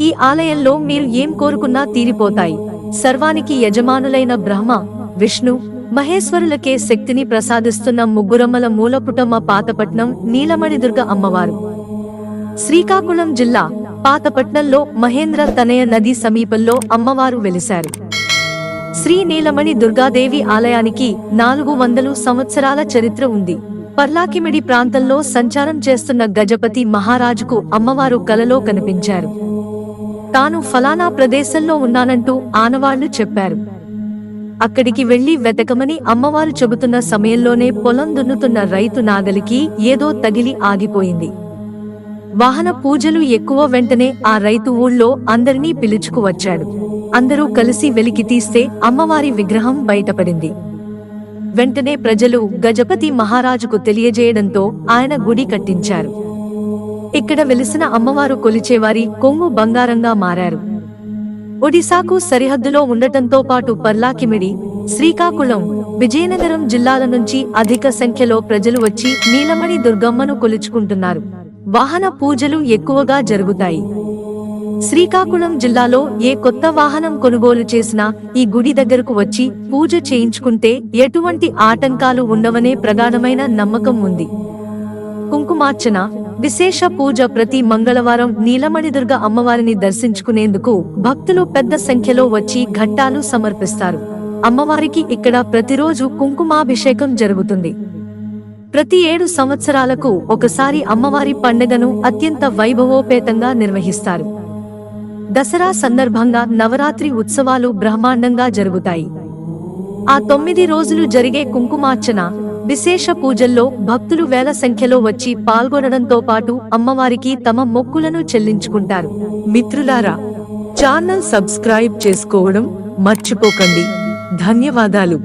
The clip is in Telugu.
ఈ ఆలయంలో మీరు ఏం కోరుకున్నా తీరిపోతాయి. సర్వానికి యజమానులైన బ్రహ్మ విష్ణు మహేశ్వరులకే శక్తిని ప్రసాదిస్తున్న ముగ్గురమ్మల మూలపుటమ్మ పాతపట్నం నీలమణి దుర్గ అమ్మవారు. శ్రీకాకుళం జిల్లా పాతపట్నంలో మహేంద్ర తనయ నది సమీపంలో అమ్మవారు వెలిశారు. శ్రీ నీలమణి దుర్గాదేవి ఆలయానికి నాలుగు వందలు సంవత్సరాల చరిత్ర ఉంది. పర్లాకిమిడి ప్రాంతంలో సంచారం చేస్తున్న గజపతి మహారాజుకు అమ్మవారు కలలో కనిపించారు. తాను ఫలానా ప్రదేశంలో ఉన్నానంటూ ఆనవాళ్ళు చెప్పారు. అక్కడికి వెళ్ళి వెతకమని అమ్మవారు చెబుతున్న సమయంలోనే పొలం దున్నుతున్న రైతు నాగలికి ఏదో తగిలి ఆగిపోయింది. వాహన పూజలు ఎక్కువ వెంటనే ఆ రైతు ఊళ్ళో అందరినీ పిలుచుకు వచ్చాడు. అందరూ కలిసి వెలికి తీస్తే అమ్మవారి విగ్రహం బయటపడింది. వెంటనే ప్రజలు గజపతి మహారాజుకు తెలియజేయడంతో ఆయన గుడి కట్టించారు. ఇక్కడ వెలిసిన అమ్మవారు కొలిచేవారి కొంగు బంగారంగా మారారు. ఒడిశాకు సరిహద్దులో ఉండటంతో పాటు పర్లాకిమిడి శ్రీకాకుళం విజయనగరం జిల్లాల నుంచి అధిక సంఖ్యలో ప్రజలు వచ్చి నీలమణి దుర్గమ్మను కొలుచుకుంటున్నారు. వాహన పూజలు ఎక్కువగా జరుగుతాయి. శ్రీకాకుళం జిల్లాలో ఏ కొత్త వాహనం కొనుగోలు చేసినా ఈ గుడి దగ్గరకు వచ్చి పూజ చేయించుకుంటే ఎటువంటి ఆటంకాలు ఉండవనే ప్రగాఢమైన నమ్మకం ఉంది. కుంకుమార్చన విశేష పూజ ప్రతి మంగళవారం నీలమణిదుర్గ అమ్మవారిని దర్శించుకునేందుకు భక్తులు పెద్ద సంఖ్యలో వచ్చి ఘట్టాలు సమర్పిస్తారు. అమ్మవారికి ఇక్కడ ప్రతిరోజు కుంకుమాభిషేకం జరుగుతుంది. ప్రతి ఏడు సంవత్సరాలకు ఒకసారి అమ్మవారి పండుగను అత్యంత వైభవోపేతంగా నిర్వహిస్తారు. దసరా సందర్భంగా నవరాత్రి ఉత్సవాలు బ్రహ్మాండంగా జరుగుతాయి. ఆ తొమ్మిది రోజులు జరిగే కుంకుమార్చన విశేష పూజల్లో భక్తులు వేల సంఖ్యలో వచ్చి పాల్గొనడంతో పాటు అమ్మవారికి తమ మొక్కులను చెల్లించుకుంటారు. మిత్రులారా ఛానల్ సబ్స్క్రైబ్ చేసుకోవడం మర్చిపోకండి. ధన్యవాదాలు.